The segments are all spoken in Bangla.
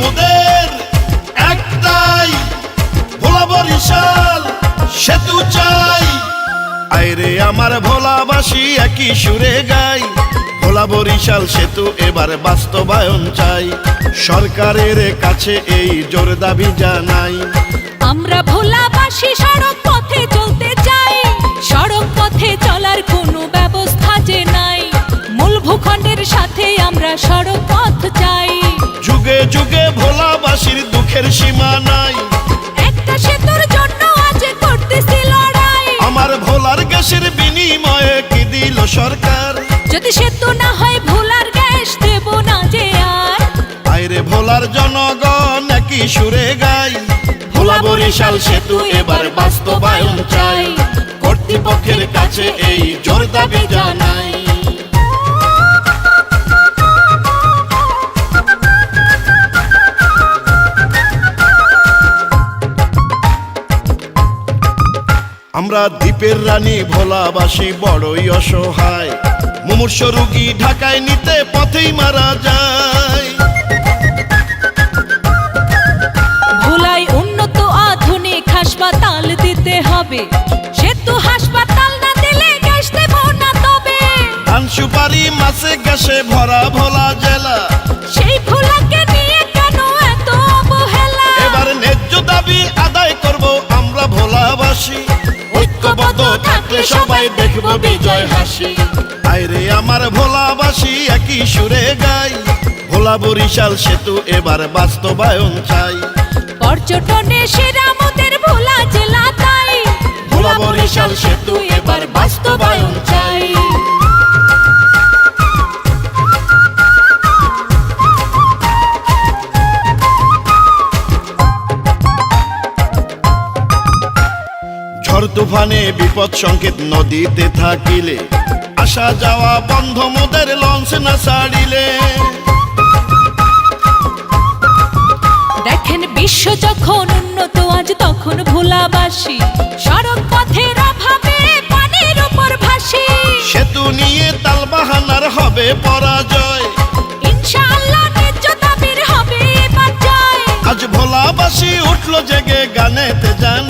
মোদের একটাই, ভোলা বরিশাল, সেতু চাই। আইরে আমার ভোলাবাসী একই সুরে গাই, ভোলা বরিশাল সেতু এবার বাস্তবায়ন চাই। সরকারের কাছে এই জোর দাবি জানাই। আমরা ভোলাবাসী সড়ক আমরা সড়ক পথ চাই। যুগে যুগে ভোলাবাসীর দুঃখের সীমা নাই। একটা সেতুর জন্য আজ করতেছি লড়াই। আমার ভোলার গ্যাসের বিনিময়ে কি দিল সরকার? যদি সেতু না হয় ভোলার গ্যাস দেব না যে আর। আইরে ভোলার জনগণ একই সুরে গাই। ভোলা বরিশাল সেতু এবার বাস্তবায়ন চাই। কর্তৃপক্ষের কাছে এই জোর দাবি জানাই। আমরা দ্বীপের রানী ভোলাবাসী বড়ই অসহায়। মুমূর্ষ রুগী ঢাকায় নিতে পথেই মারা যায়। ভোলায় উন্নত আধুনিক হাসপাতাল দিতে হবে। সেতু হাসপাতাল না দিলে গ্যাস দেব না তবে। ধান সুপারি মাছে গ্যাসে ভরা ভোলা জেলা। সেই ভোলাকে সবাই দেখব বিজয় হাসি। আইরে আমার ভোলাবাসী একই সুরে গাই। ভোলা বরিশাল সেতু এবার বাস্তবায়ন চাই। পর্যটনে সেরা মোদের ভোলা জেলা তাই। ভোলা বরিশাল সেতু এবার বাস্তবায়ন তুফানে বিপদ সংকেত নদীতে থাকিলে। আসা যাওয়া বন্ধ মোদের লঞ্চ না ছাড়িলে দেখেন বিশ্ব যখন উন্নত আজ তখন ভোলাবাসী। সড়ক পথের অভাবে পানির উপর ভাসি। সেতু নিয়ে তালবাহানার হবে পরাজয়। ইনশাআল্লাহ ন্যায্য দাবির হবে আজ ভোলাবাসী উঠল জেগে গানেতে এবার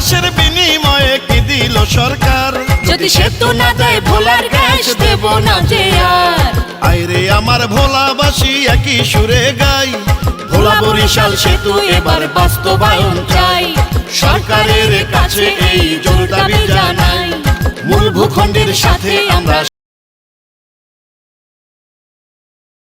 গ্যাসের বিনিময়ে কি দিল সরকার? যদি সেতু না দেয় ভোলার গ্যাস দেব না যে আর। আইরে আমার ভোলাবাসী একই সুরে গাই। ভোলা বরিশাল সেতু এবার বাস্তবায়ন চাই। সরকারের কাছে এই জোর দাবি জানাই। মূল ভূখণ্ডের সাথে আমরা